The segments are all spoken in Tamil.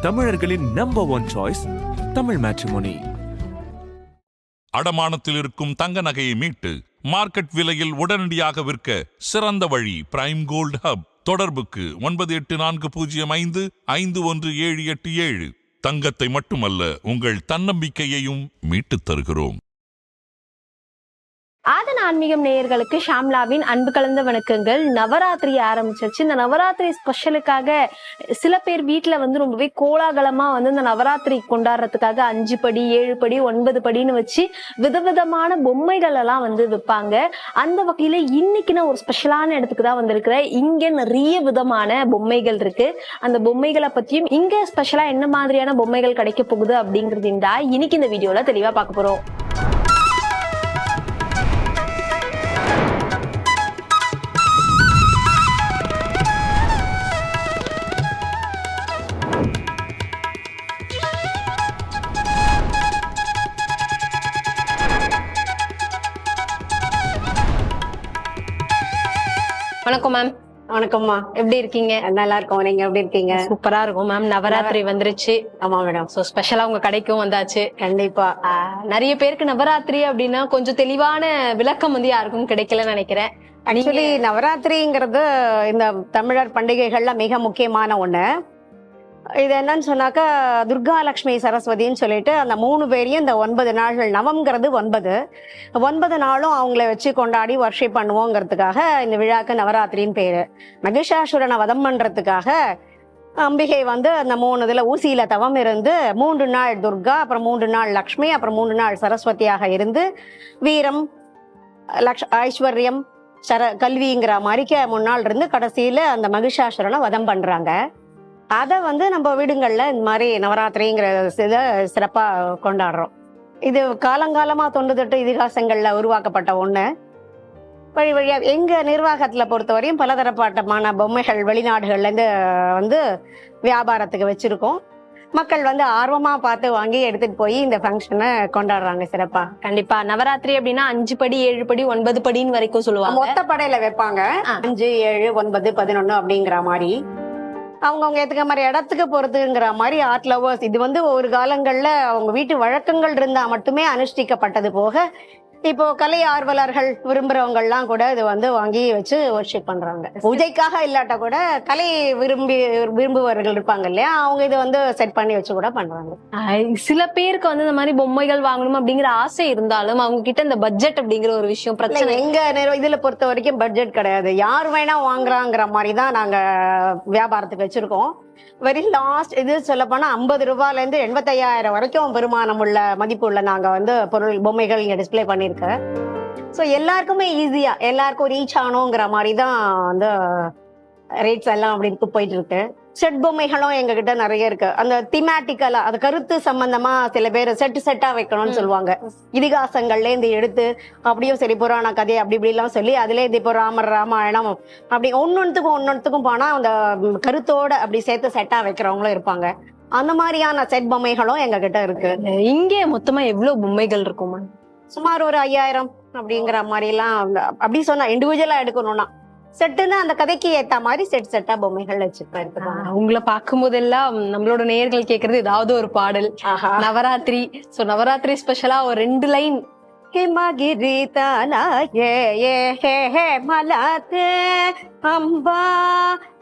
தமிழர்களின் number one choice Tamil matrimony அடமானத்தில் இருக்கும் தங்க நகையை மீட்டு மார்க்கெட் விலையில் உடனடியாக விற்க சிறந்த வழி பிரைம் கோல்டு ஹப் தொடர்புக்கு ஒன்பது எட்டு நான்கு பூஜ்ஜியம் ஐந்து ஐந்து ஒன்று ஏழு எட்டு ஏழு. தங்கத்தை மட்டுமல்ல உங்கள் தன்னம்பிக்கையையும் மீட்டுத் தருகிறோம். ஆதன் ஆன்மீகம் நேயர்களுக்கு ஷாம்லாவின் அன்பு கலந்த வணக்கங்கள். நவராத்திரி ஆரம்பிச்சிருச்சு இந்த நவராத்திரி ஸ்பெஷலுக்காக சில பேர் வீட்டில் வந்து ரொம்பவே கோலாகலமா வந்து இந்த நவராத்திரி கொண்டாடுறதுக்காக அஞ்சு படி ஏழு படி ஒன்பது படின்னு வச்சு விதவிதமான பொம்மைகள் எல்லாம் வந்து விற்பாங்க அந்த வகையில இன்னைக்கு நான் ஒரு ஸ்பெஷலான இடத்துக்கு தான் வந்திருக்கிறேன். இங்க நிறைய விதமான பொம்மைகள் இருக்கு. அந்த பொம்மைகளை பத்தியும் இங்க ஸ்பெஷலா என்ன மாதிரியான பொம்மைகள் கிடைக்க போகுது அப்படிங்கிறது இன்னைக்கு இந்த வீடியோல தெளிவா பார்க்க போறோம். வணக்கம் மேம் வணக்கம்மா. எப்படி இருக்கீங்க? நல்லா இருக்கோம். நீங்க எப்படி இருக்கீங்க? சூப்பரா இருக்கும் மேம் நவராத்திரி வந்துருச்சு. ஆமா மேடம் சோ ஸ்பெஷலா உங்க கடைக்கும் வந்தாச்சு. கண்டிப்பா. நிறைய பேருக்கு நவராத்திரி அப்படின்னா கொஞ்சம் தெளிவான விளக்கம் வந்து யாருக்கும் கிடைக்கலன்னு நினைக்கிறேன். ஆக்சுவலி நவராத்திரிங்கிறது இந்த தமிழர் பண்டிகைகள்ல மிக முக்கியமான ஒண்ணு. இது என்னன்னு சொன்னாக்கா துர்கா லக்ஷ்மி சரஸ்வதின்னு சொல்லிட்டு அந்த மூணு பேரையும் இந்த ஒன்பது நாள்கள் நவம்ங்கிறது ஒன்பது. ஒன்பது நாளும் அவங்கள வச்சு கொண்டாடி வர்ஷிப் பண்ணுவோங்கிறதுக்காக இந்த விழாக்கு நவராத்திரின்னு பேர். மகிஷாசுரனை வதம் பண்ணுறதுக்காக அம்பிகை வந்து அந்த மூணு இதில் ஊசியில தவம் இருந்து மூன்று நாள் துர்கா அப்புறம் மூன்று நாள் லக்ஷ்மி அப்புறம் மூன்று நாள் சரஸ்வதியாக இருந்து வீரம் லக்ஷ் ஐஸ்வர்யம் சர கல்விங்கிற மாதிரிக்க நாள் இருந்து கடைசியில் அந்த மகிஷாசுரனை வதம் பண்ணுறாங்க அதை வந்து நம்ம வீடுங்கள்ல இந்த மாதிரி நவராத்திரிங்கிற இதை சிறப்பா கொண்டாடுறோம். இது காலங்காலமா தொண்டுதொட்டு இதிகாசங்கள்ல உருவாக்கப்பட்ட ஒண்ணு. வழி வழியா எங்க நிர்வாகத்துல பொறுத்தவரையும் பலதரப்பட்டமான பொம்மைகள் வெளிநாடுகள்ல இருந்து வந்து வியாபாரத்துக்கு வச்சிருக்கோம். மக்கள் வந்து ஆர்வமா பார்த்து வாங்கி எடுத்துட்டு போய் இந்த ஃபங்க்ஷனை கொண்டாடுறாங்க சிறப்பா. கண்டிப்பா. நவராத்திரி அப்படின்னா அஞ்சு படி ஏழு படி ஒன்பது படின்னு வரைக்கும் சொல்லுவாங்க. மொத்த படையில வைப்பாங்க. அஞ்சு ஏழு ஒன்பது பதினொன்னு அப்படிங்கிற மாதிரி. அவங்கவுங்க ஏத்துக்க மாதிரி இடத்துக்கு போகிறதுங்கிற மாதிரி ஆர்ட் லவர்ஸ் இது வந்து ஒரு காலங்கள்ல அவங்க வீட்டு வழக்கங்கள் இருந்தா மட்டுமே அனுஷ்டிக்கப்பட்டது போக இப்போ கலை ஆர்வலர்கள் விரும்புறவங்க எல்லாம் கூட இது வந்து வாங்கி வச்சு ஒர்ஷிப் பண்றாங்க. பூஜைக்காக இல்லாட்டா கூட கலை விரும்பி விரும்புவர்கள் இருப்பாங்க இல்லையா? அவங்க இதை வந்து செட் பண்ணி வச்சு கூட பண்றாங்க. சில பேருக்கு வந்து இந்த மாதிரி பொம்மைகள் வாங்கணும் அப்படிங்கிற ஆசை இருந்தாலும் அவங்க கிட்ட இந்த பட்ஜெட் அப்படிங்கிற ஒரு விஷயம் பிரச்சனை. எங்க இதுல பொறுத்த வரைக்கும் பட்ஜெட் கிடையாது. யார் வேணா வாங்குறாங்கிற மாதிரி தான் நாங்க வியாபாரத்துக்கு வச்சிருக்கோம். வெரி லாஸ்ட் இது சொல்ல போனா ஐம்பது ரூபாயிலேருந்து எண்பத்தையாயிரம் வரைக்கும் பெருமானம் உள்ள மதிப்பு உள்ள நாங்க வந்து பொருள் பொம்மைகள் இங்கே டிஸ்பிளே பண்ணிருக்கேன் ஸோ எல்லாருக்குமே ஈஸியா எல்லாருக்கும் ரீச் ஆகணுங்கிற மாதிரி தான் வந்து ரேட்ஸ் எல்லாம் அப்படி இருக்கு போயிட்டு இருக்கு. செட் பொம்மைகளும் எங்க கிட்ட நிறைய இருக்கு. அந்த திமேட்டிக்கலா அது கருத்து சம்பந்தமா சில பேர் செட்டு செட்டா வைக்கணும்னு சொல்லுவாங்க. இதிகாசங்கள்ல இருந்து எடுத்து அப்படியும் சரி புராண கதை அப்படி இப்படி எல்லாம் சொல்லி அதுல இருந்து இப்போ ராமர் ராமாயணம் அப்படி ஒன்னொன்னுத்துக்கும் ஒன்னொன்னுத்துக்கும் போனா அந்த கருத்தோட அப்படி சேர்த்து செட்டா வைக்கிறவங்களும் இருப்பாங்க. அந்த மாதிரியான செட் பொம்மைகளும் எங்க கிட்ட இருக்கு இங்கே மொத்தமா எவ்வளவு பொம்மைகள் இருக்குமா சுமார் ஒரு ஐயாயிரம் அப்படிங்கிற மாதிரி எல்லாம் அப்படி சொன்னா இண்டிவிஜுவலா எடுக்கணும்னா. செட்டுன்னு அந்த கதைக்கு ஏத்த மாதிரி செட் செட்டா பொம்மைகள் வச்சிருப்பாரு உங்களை பார்க்கும் போதெல்லாம் நம்மளோட நேர்கள் கேக்குறது ஏதாவது ஒரு பாடல். நவராத்திரி. சோ நவராத்திரி ஸ்பெஷலா ஒரு ரெண்டு லைன் ஹிமகிரி தானா ஏ ஏ ஹே ஹே மலாத்து அம்பா.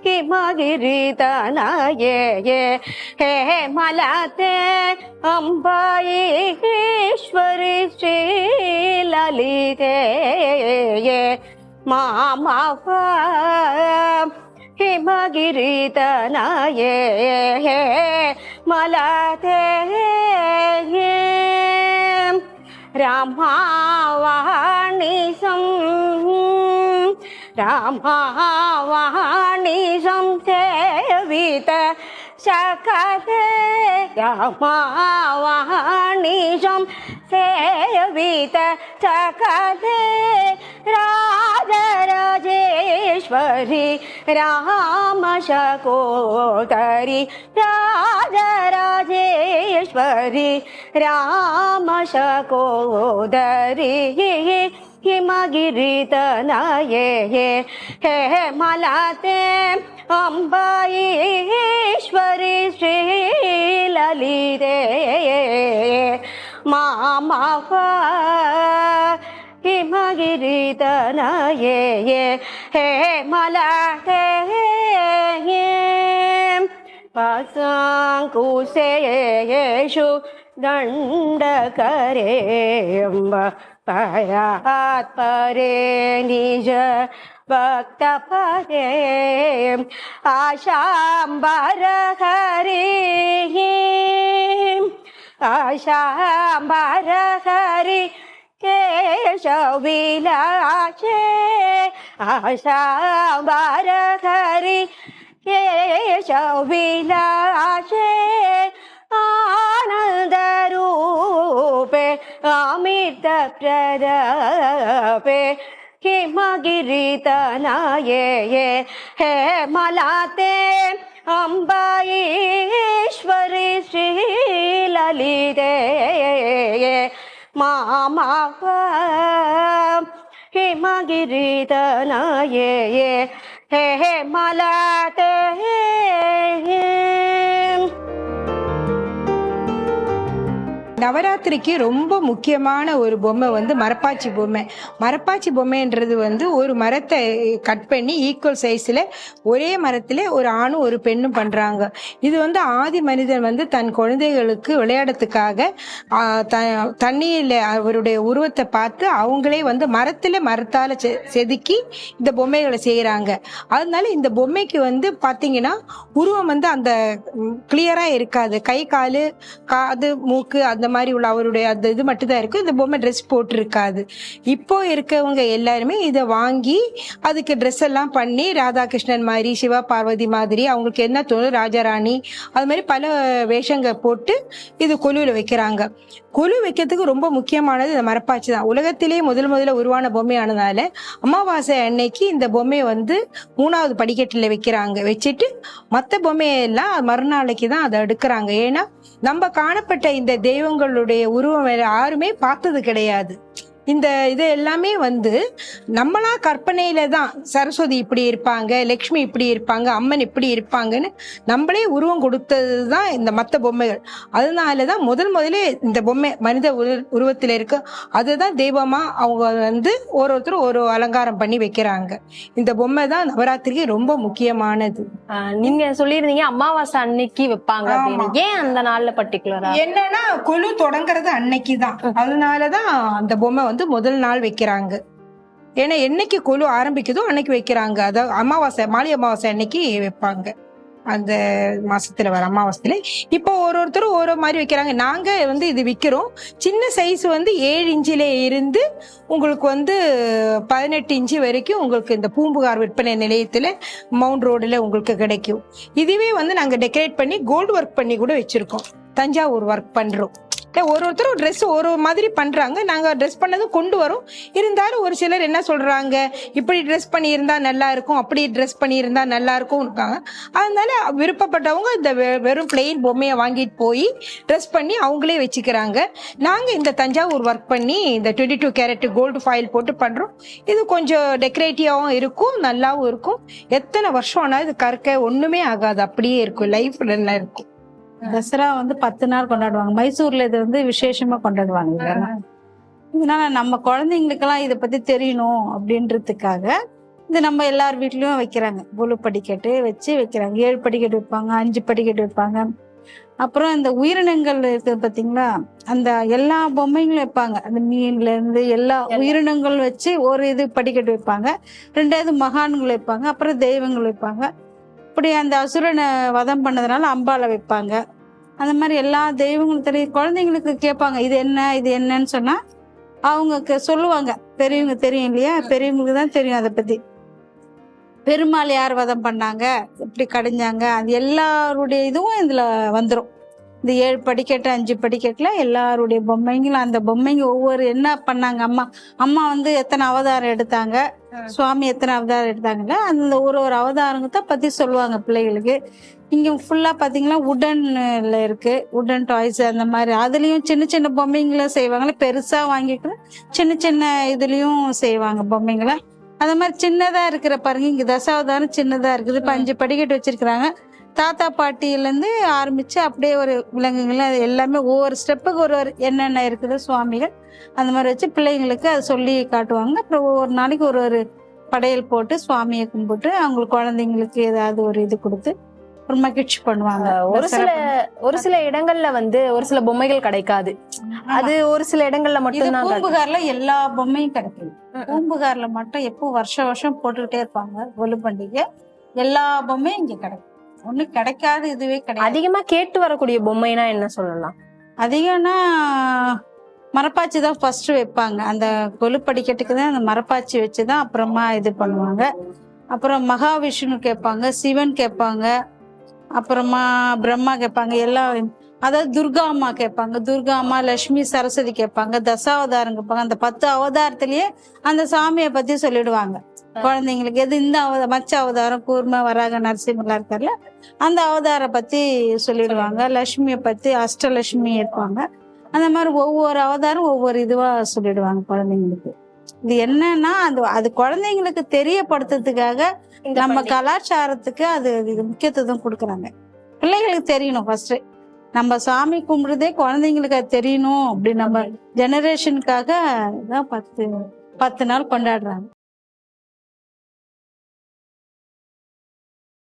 ஹிமகிரி தானா ஏ ஏ ஹே ஹே மலாத்து அம்பாயே ஈஸ்வரி ஸ்ரீ லலிதே ஏ. மாமாவா ಹಿಮಗಿರಿತನಯೇ ಮಲತೆ ರಾಮವಾಣಿಸಂ ರಾಮವಾಣಿಸಂ ಸೇವಿತ ಸಕಲೆ ರಾಮವಾಣಿಸಂ ಸೇವಿತ ಸಕಲೆ ರಾಮ ईश्वरी राजेश्वरी रामशकोतरि राजराजेश्वरी रामशकोदरि हिमगिरितनये हे हे मलाते अम्बाईश्वरी श्रीललिते। मामा हिमगिरितनये he mala te he pasang kuse yeshu danda kare pare nija ಭಕ್ತ ಪದೇ ಆಶಾಂಬರ ಹರಿ ಆಶಾಂಬರ ಹರಿ आशांबर हरि केशविलासे आनन्दरूपे अमृतप्रदपे हिमगिरितनये हे मलाते अम्बाईश्वरि श्रीललिते மாமாவ ஹிமகிரிதனயே ஹே ஹே மலதே நவராத்திரிக்கு ரொம்ப முக்கியமான ஒரு பொம்மை வந்து மரப்பாச்சி பொம்மை. மரப்பாச்சி பொம்மைன்றது வந்து ஒரு மரத்தை கட் பண்ணி ஈக்குவல் சைஸில் ஒரே மரத்தில் ஒரு ஆணும் ஒரு பெண்ணும் பண்ணுறாங்க இது வந்து ஆதி மனிதன் வந்து தன் குழந்தைகளுக்கு விளையாடத்துக்காக த தண்ணியில் அவருடைய உருவத்தை பார்த்து அவங்களே வந்து மரத்தில் மரத்தால் செ செதுக்கி இந்த பொம்மைகளை செய்கிறாங்க அதனால இந்த பொம்மைக்கு வந்து பார்த்தீங்கன்னா உருவம் வந்து அந்த கிளியராக இருக்காது. கை காலு காது மூக்கு அந்த மாதிரி மாதிரி உள்ள அவருடைய அந்த இது மட்டும்தான் இருக்கும் இந்த பொம்மை ட்ரெஸ் போட்டிருக்காது. இப்போ இருக்கவங்க எல்லாருமே இதை வாங்கி அதுக்கு ட்ரெஸ் எல்லாம் பண்ணி ராதாகிருஷ்ணன் மாதிரி சிவா பார்வதி மாதிரி அவங்களுக்கு என்ன தோணும் ராஜாராணி அது மாதிரி பல வேஷங்க போட்டு இது கொலுவில் வைக்கிறாங்க. கொலு வைக்கிறதுக்கு ரொம்ப முக்கியமானது இந்த மரப்பாச்சி தான். உலகத்திலேயே முதல் முதல்ல உருவான பொம்மையானதால அமாவாசை அன்னைக்கு இந்த பொம்மையை வந்து மூணாவது படிக்கட்டில் வைக்கிறாங்க. வச்சுட்டு மற்ற பொம்மையெல்லாம் மறுநாளைக்கு தான் அதை எடுக்கிறாங்க. ஏன்னா நம்ம காணப்பட்ட இந்த தெய்வங்களுடைய உருவம் யாருமே பார்த்தது கிடையாது. இந்த இது எல்லாமே வந்து நம்மளா கற்பனையில தான் சரஸ்வதி இப்படி இருப்பாங்க லக்ஷ்மி இப்படி இருப்பாங்க அம்மன் இப்படி இருப்பாங்கன்னு நம்மளே உருவம் கொடுத்தது தான் இந்த மற்ற பொம்மைகள். அதனால தான் முதல் முதலே இந்த பொம்மை மனித உரு உருவத்தில் இருக்கு. அதுதான் தெய்வமா அவங்க வந்து ஒரு ஒருத்தர் ஒரு அலங்காரம் பண்ணி வைக்கிறாங்க. இந்த பொம்மை தான் நவராத்திரிக்கு ரொம்ப முக்கியமானது. நீங்க சொல்லியிருந்தீங்க அமாவாசை அன்னைக்கு வைப்பாங்க. ஏன் அந்த நாள்ல பர்டிகுலரா என்னன்னா கொலு தொடங்குறது அன்னைக்கு தான் அதனாலதான் அந்த பொம்மை வந்து முதல் நாள் வைக்கிறாங்க. ஏன்னா என்னைக்கு கொலு ஆரம்பிக்குதோ அன்னைக்கு வைக்கிறாங்க. அதாவது அமாவாசை மாலை அமாவாசை அன்னைக்கு வைப்பாங்க. அந்த மாசத்துல வர அமாவாசையில. இப்போ ஒரு ஒருத்தரும் ஒரு மாதிரி வைக்கிறாங்க. நாங்க வந்து இது விற்கிறோம் சின்ன சைஸ் வந்து ஏழு இன்ச்சில இருந்து உங்களுக்கு வந்து பதினெட்டு இன்ச்சு வரைக்கும் உங்களுக்கு இந்த பூம்புகார் விற்பனை நிலையத்துல மவுண்ட் ரோடுல உங்களுக்கு கிடைக்கும். இதுவே வந்து நாங்க டெக்கரேட் பண்ணி கோல்டு ஒர்க் பண்ணி கூட வச்சிருக்கோம். தஞ்சாவூர் ஒர்க் பண்றோம். ஒரு ஒருத்தரும் ட்ரெஸ் ஒரு மாதிரி பண்ணுறாங்க நாங்கள் ட்ரெஸ் பண்ணதும் கொண்டு வரோம். இருந்தாலும் ஒரு சிலர் என்ன சொல்கிறாங்க இப்படி ட்ரெஸ் பண்ணியிருந்தா நல்லா இருக்கும். அப்படி ட்ரெஸ் பண்ணியிருந்தா நல்லா இருக்கும் இருக்காங்க. அதனால விருப்பப்பட்டவங்க இந்த வெ- வெறும் பிளெயின் பொம்மையை வாங்கிட்டு போய் ட்ரெஸ் பண்ணி அவங்களே வச்சுக்கிறாங்க. நாங்கள் இந்த தஞ்சாவூர் ஒர்க் பண்ணி இந்த twenty two carat gold foil போட்டு பண்ணுறோம் இது கொஞ்சம் டெக்கரேட்டிவாகவும் இருக்கும் நல்லாவும் இருக்கும். எத்தனை வருஷம் ஆனால் இது கற்க ஒன்றுமே ஆகாது. அப்படியே இருக்கும். லைஃப்ல எல்லாம் இருக்கும். தசரா வந்து பத்து நாள் கொண்டாடுவாங்க. மைசூர்ல இது வந்து விசேஷமா கொண்டாடுவாங்க. இதனால நம்ம குழந்தைங்களுக்கெல்லாம் இதை பத்தி தெரியணும் அப்படின்றதுக்காக இது நம்ம எல்லார் வீட்லயும் வைக்கிறாங்க. புழு படிக்கட்டு வச்சு வைக்கிறாங்க. ஏழு படிக்கட்டு வைப்பாங்க அஞ்சு படிக்கட்டு வைப்பாங்க. அப்புறம் இந்த உயிரினங்கள் இருக்குது பாத்தீங்களா? அந்த எல்லா பொம்மைங்களும் வைப்பாங்க. அந்த மீன்ல இருந்து எல்லா. உயிரினங்கள் வச்சு ஒரு இது படிக்கட்டு வைப்பாங்க. ரெண்டாவது மகான்கள் வைப்பாங்க. அப்புறம் தெய்வங்கள் வைப்பாங்க. அப்படி அந்த அசுரனை வதம் பண்ணதுனால அம்பால வைப்பாங்க. அந்த மாதிரி எல்லா தெய்வங்களும் தெரியும் குழந்தைங்களுக்கு கேட்பாங்க இது என்ன இது என்னன்னு சொன்னால் அவங்க சொல்லுவாங்க. பெரியவங்க தெரியும் இல்லையா? பெரியவங்களுக்கு தான் தெரியும் அதை பற்றி பெருமாள் யார் வதம் பண்ணாங்க? இப்படி கடைஞ்சாங்க? அது எல்லாருடைய இதுவும் இதில் வந்துடும் இந்த ஏழு படிக்கட்டு அஞ்சு படிக்கட்டுல எல்லாருடைய பொம்மைங்களும் அந்த பொம்மைங்க ஒவ்வொரு என்ன பண்ணாங்க? அம்மா அம்மா வந்து எத்தனை அவதாரம் எடுத்தாங்க? சுவாமி எத்தனை அவதாரம் எடுத்தாங்கல்ல அந்த ஒரு ஒரு அவதாரங்கத்தை பத்தி சொல்லுவாங்க பிள்ளைகளுக்கு. இங்க ஃபுல்லா பாத்தீங்கன்னா உடன்ல இருக்கு. உடன் டாய்ஸ் அந்த மாதிரி. அதுலயும் சின்ன சின்ன பொம்மைங்களும் செய்வாங்க. பெருசா வாங்கிட்டு சின்ன சின்ன இதுலயும் செய்வாங்க பொம்மைங்களை. அந்த மாதிரி சின்னதா இருக்கிற பாருங்க. இங்க தசாவதாரம் சின்னதா இருக்குது. இப்ப அஞ்சு படிக்கட்டு வச்சிருக்கிறாங்க. தாத்தா பாட்டியிலேருந்து ஆரம்பித்து அப்படியே ஒரு விலங்குகள் அது எல்லாமே ஒவ்வொரு ஸ்டெப்புக்கு ஒரு ஒரு என்னென்ன இருக்குது சுவாமிகள் அந்த மாதிரி வச்சு பிள்ளைங்களுக்கு அதை சொல்லி காட்டுவாங்க. அப்புறம் ஒவ்வொரு நாளைக்கு ஒரு ஒரு படையல் போட்டு சுவாமியை கும்பிட்டு அவங்களுக்கு குழந்தைங்களுக்கு ஏதாவது ஒரு இது கொடுத்து ஒரு மகிழ்ச்சி பண்ணுவாங்க. ஒரு சில ஒரு சில இடங்கள்ல வந்து ஒரு சில பொம்மைகள் கிடைக்காது. அது ஒரு சில இடங்கள்ல கிடைக்கும். பூம்புகார்ல எல்லா பொம்மையும் கிடைக்குது ம். பூம்புகார்ல மட்டும் எப்போ வருஷம் வருஷம் போட்டுக்கிட்டே இருப்பாங்க ஒலு பண்டிகை. எல்லா பொம்மையும் இங்க கிடைக்கும். ஒண்ணு கிடைக்காத இதுவே கிடையாது. அதிகமா கேட்டு வரக்கூடிய பொம்மைனா என்ன சொல்லலாம்? அதிகம்னா மரப்பாச்சி தான் ஃபர்ஸ்ட் வைப்பாங்க. அந்த கொலு படிக்கட்டுக்கு தான் அந்த மரப்பாச்சி வச்சு தான் அப்புறமா இது பண்ணுவாங்க. அப்புறம் மகாவிஷ்ணு கேட்பாங்க சிவன் கேட்பாங்க அப்புறமா பிரம்மா கேட்பாங்க எல்லாம் அதாவது துர்கா அம்மா கேட்பாங்க. துர்கா அம்மா லட்சுமி சரஸ்வதி கேட்பாங்க தசாவதாரம் கேட்பாங்க. அந்த பத்து அவதாரத்திலேயே அந்த சாமியை பத்தி சொல்லிடுவாங்க. குழந்தைங்களுக்கு எது இந்த அவத மச்ச அவதாரம் கூர்ம வராக நரசிம்மலாம் இருக்கார்ல அந்த அவதார பத்தி சொல்லிடுவாங்க. லட்சுமியை பத்தி அஷ்டலட்சுமி இருப்பாங்க. அந்த மாதிரி ஒவ்வொரு அவதாரம் ஒவ்வொரு இதுவா சொல்லிடுவாங்க குழந்தைங்களுக்கு. இது என்னன்னா அது அது குழந்தைங்களுக்கு தெரியப்படுத்துறதுக்காக நம்ம. கலாச்சாரத்துக்கு அது இது முக்கியத்துவம் கொடுக்குறாங்க. பிள்ளைங்களுக்கு தெரியணும் ஃபர்ஸ்ட் நம்ம சாமி கும்பிடுறதே குழந்தைங்களுக்கு அது தெரியணும் அப்படி நம்ம ஜெனரேஷனுக்காக தான் பத்து பத்து நாள் கொண்டாடுறாங்க.